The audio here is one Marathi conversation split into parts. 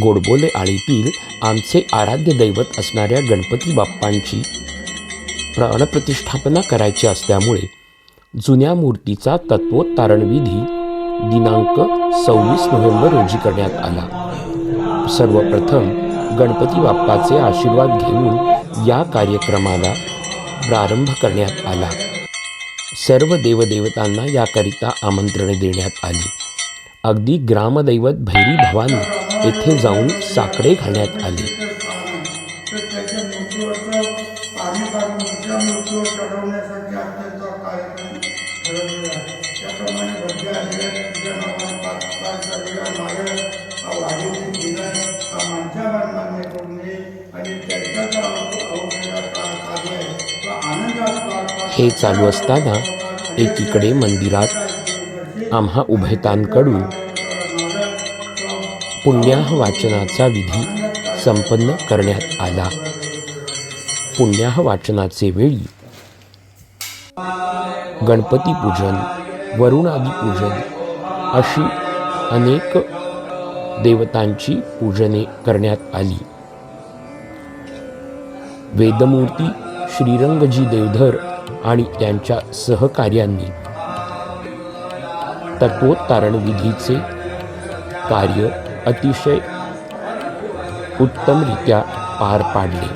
गोडबोले आळीतील आमचे आराध्य दैवत असणाऱ्या गणपती बाप्पांची प्राणप्रतिष्ठापना करायची असल्यामुळे जुन्या मूर्तीचा तत्वोत्तारण विधी दिनांक सव्वीस नोव्हेंबर रोजी करण्यात आला. सर्वप्रथम गणपती बाप्पाचे आशीर्वाद घेऊन या कार्यक्रमाला प्रारंभ करण्यात आला. सर्व देवदेवतांना याकरिता आमंत्रणे देण्यात आली. अगदी ग्रामदैवत भैरी भवानी येथे जाऊन साकडे घालण्यात आले. हे चालू असताना एकीकडे मंदिरात आम्हा उभयतांकडून पुण्याह वाचनाचा विधी संपन्न करण्यात आला. पुण्याह वाचनाचे वेळी गणपती पूजन वरुणादी पूजन अशी अनेक देवतांची पूजने करण्यात आली. वेदमूर्ती श्रीरंगजी देवधर आणि त्यांच्या सहकार्यांनी तत्वोत्तारण विधीचे कार्य अतिशय उत्तमरित्या पार पाडले.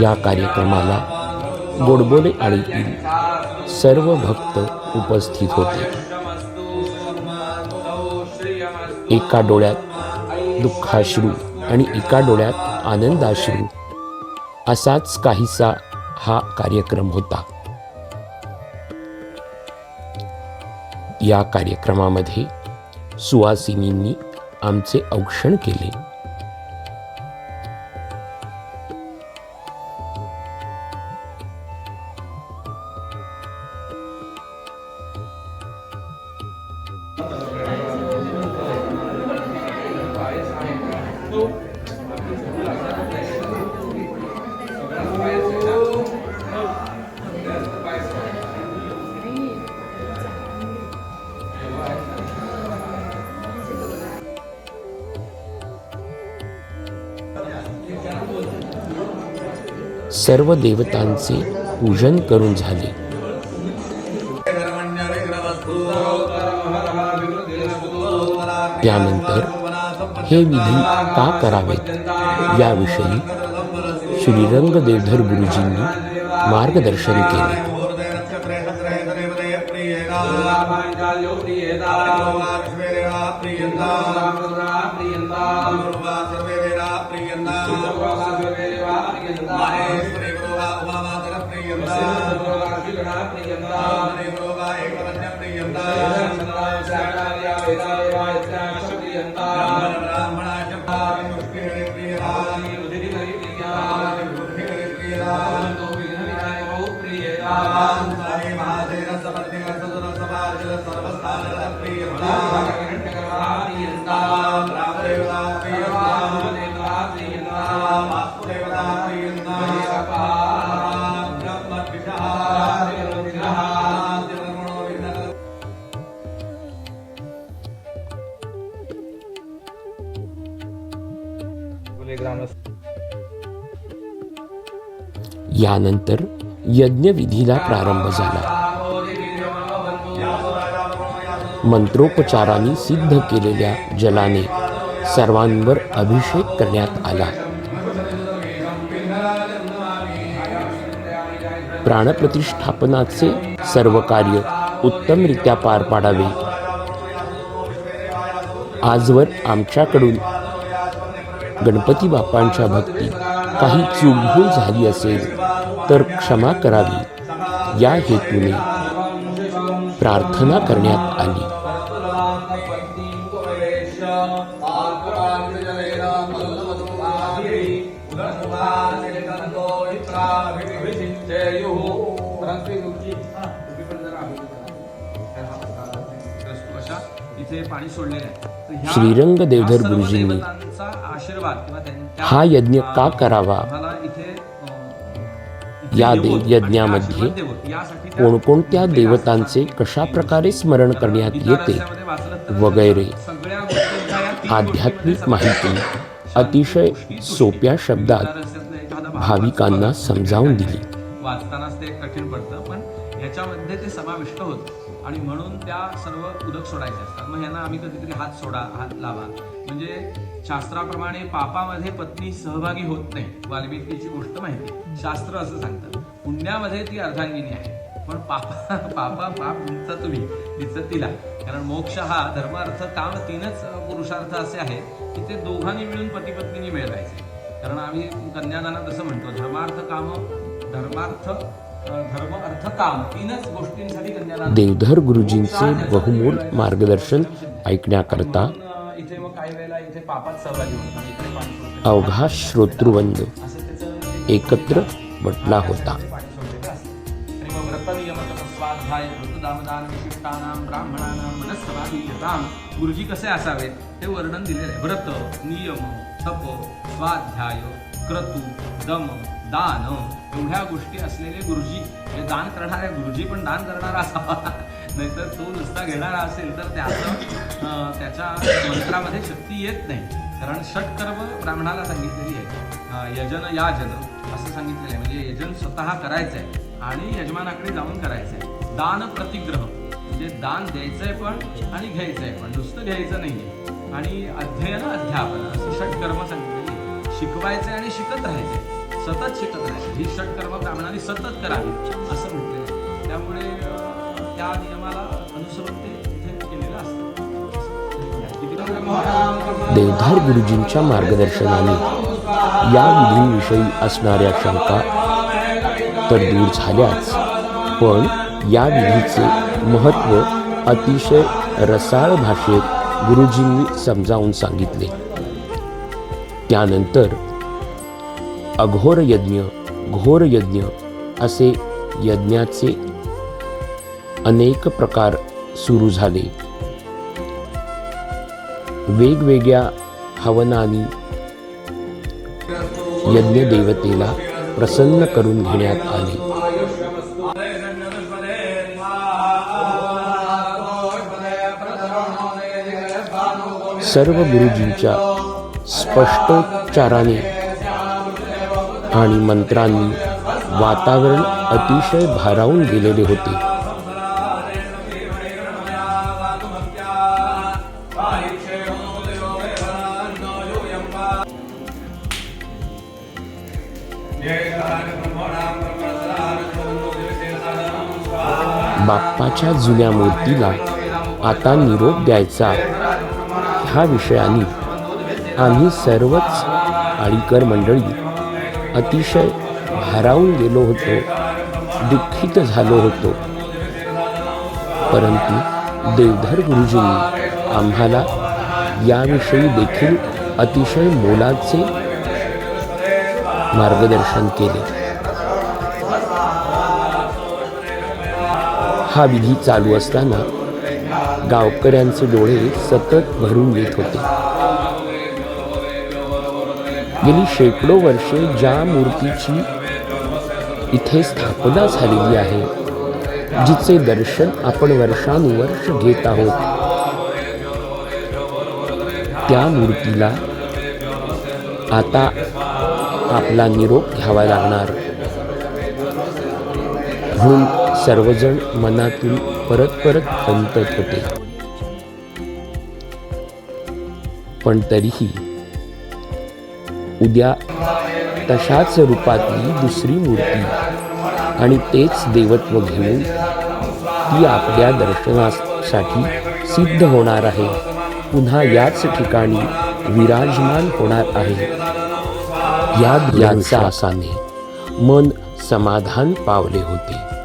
या कार्यक्रमाला गोडबोले आळीतील सर्व भक्त उपस्थित होते. एका डोळ्यात दुःखाश्रू आणि एका डोळ्यात आनंदाश्रू असाच काहीसा हा कार्यक्रम होता. या कार्यक्रमामध्ये सुवासिनींनी आमचे औक्षण केले. सर्व देवतांचे पूजन करून झाले. त्यानंतर हे विधी का करावेत? याविषयी श्रीरंग देवधर गुरुजींनी मार्गदर्शन केले. प्रियन्ताम् दुर्वा सर्वे वेदा प्रियन्ताम् दुर्वा सर्वे वेदा प्रियन्ताम् महेश्वरे गुरुवा उमामातर प्रियन्ताम् यानंतर यज्ञविधीला प्रारंभ झाला. मंत्रोपचाराने सिद्ध केलेल्या जलाने सर्वांवर अभिषेक करण्यात आला. प्राणप्रतिष्ठापनाचे सर्व कार्य उत्तमरित्या पार पाडावे. आजवर आमच्याकडून गणपती बाप्पांच्या भक्ती काही चुकभूल झाली असेल तर क्षमा करावी. या हेतूने प्रार्थना करण्यात आली. श्रीरंग देवधर गुरुजींनी हा यज्ञ का करावा या यज्ञामध्ये कोणकोणत्या देवतांचे कशा प्रकारे स्मरण करण्यात येते वगैरे आध्यात्मिक माहिती अतिशय सोप्या शब्दात भाविकांना समजावून दिली. वाचतानाच ते कठीण पडतं पण ह्याच्यामध्ये ते समाविष्ट होतं. आणि म्हणून त्या सर्व उदक सोडायचे असतात. मग ह्यांना आम्ही कधीतरी हात सोडा हात लावा. म्हणजे शास्त्राप्रमाणे पापामध्ये पत्नी सहभागी होत नाही. वाल्मिकीची गोष्ट माहिती. शास्त्र असं सांगतं. पुण्यामध्ये ती अर्धांगिनी आहे. पण पापा पापा पाप तुमचा तुम्ही. तिचं तिला. कारण मोक्ष हा धर्मार्थ काम तीनच पुरुषार्थ असे आहेत की ते दोघांनी मिळून पती पत्नीने मिळवायचे. कारण आम्ही कन्यादानात असं म्हणतो धर्मार्थ काम धर्मार्थ धर्म अर्थ काम तीनच गोष्टींसाठी कन्यादान देवधर गुरुजींचे बहुमोल मार्गदर्शन ऐकण्याकरता म्हणून, अ, इथे मग काही वेळेला इथे पापात सहभागी होतात इकडे पाणी सोडतात. अवघा त्याचं एकत्र बटला होता. गुरुजी कसे असावेत हे वर्णन दिलेलं व्रत नियम तप स्वाध्याय क्रतू दम दान एवढ्या गोष्टी असलेले गुरुजी हे दान करणाऱ्या गुरुजी पण दान करणारा. असावा नाहीतर तो नुसता घेणारा असेल तर त्याचं त्याच्या मंत्रामध्ये शक्ती येत नाही. कारण षटकर्म ब्राह्मणाला सांगितलेली आहे. यजन याजन असं सांगितलेलं आहे. म्हणजे यजन स्वतः करायचं आहे आणि यजमानाकडे जाऊन करायचं आहे दान प्रतिग्रह. म्हणजे दान द्यायचंय पण आणि घ्यायचंय पण. नुसतं घ्यायचं नाहीये. आणि अध्ययन अध्यापन असं षटकर्म सांगितलं शिकवायचे आणि शिकत राहायचे सतत शिकत राहायचे ही षटकर्म ब्राह्मणाने सतत करावी असं म्हटलेलं आहे त्यामुळे त्या नियमाला अनुसरून ते केलेलं असतं. देवधार गुरुजींच्या मार्गदर्शनाने या विधींविषयी असणाऱ्या शंका तर दूर झाल्याच. पण या विधीचे महत्त्व अतिशय रसाळ भाषेत गुरुजींनी समजावून सांगितले. त्यानंतर अघोर यज्ञ घोर यज्ञ असे यज्ञाचे अनेक प्रकार सुरू झाले. वेगवेगळ्या हवनानी यज्ञदेवतेला प्रसन्न करून घेण्यात आले. सर्व गुरुजींच्या स्पष्टोच्चाराने आणि मंत्रांनी वातावरण अतिशय भारावून गेलेले होते. बाप्पाच्या जुन्या मूर्तीला आता निरोप द्यायचा. ह्या विषयाने आम्ही सर्वच आळीकर मंडळी अतिशय भारावून गेलो होतो दुःखित झालो होतो. परंतु देवधर गुरुजींनी आम्हाला याविषयी देखील अतिशय मोलाचे मार्गदर्शन केले. हा विधी चालू असताना गावकऱ्यांचे डोळे सतत भरून येत होते. गेली शेकडो वर्षे ज्या मूर्तीची इथे स्थापना झालेली आहे जिचे दर्शन आपण वर्षानुवर्ष घेत आहोत त्या मूर्तीला आता आपला निरोप घ्यावा लागणार. म्हणून सर्वजण मनातून परत परत खंतत होते. पण तरीही उद्या तशाच रूपातली दुसरी मूर्ती आणि तेच देवत्व घेऊन ती आपल्या दर्शनासाठी सिद्ध होणार आहे. पुन्हा याच ठिकाणी विराजमान होणार आहे. या याचा मन समाधान पावले होते.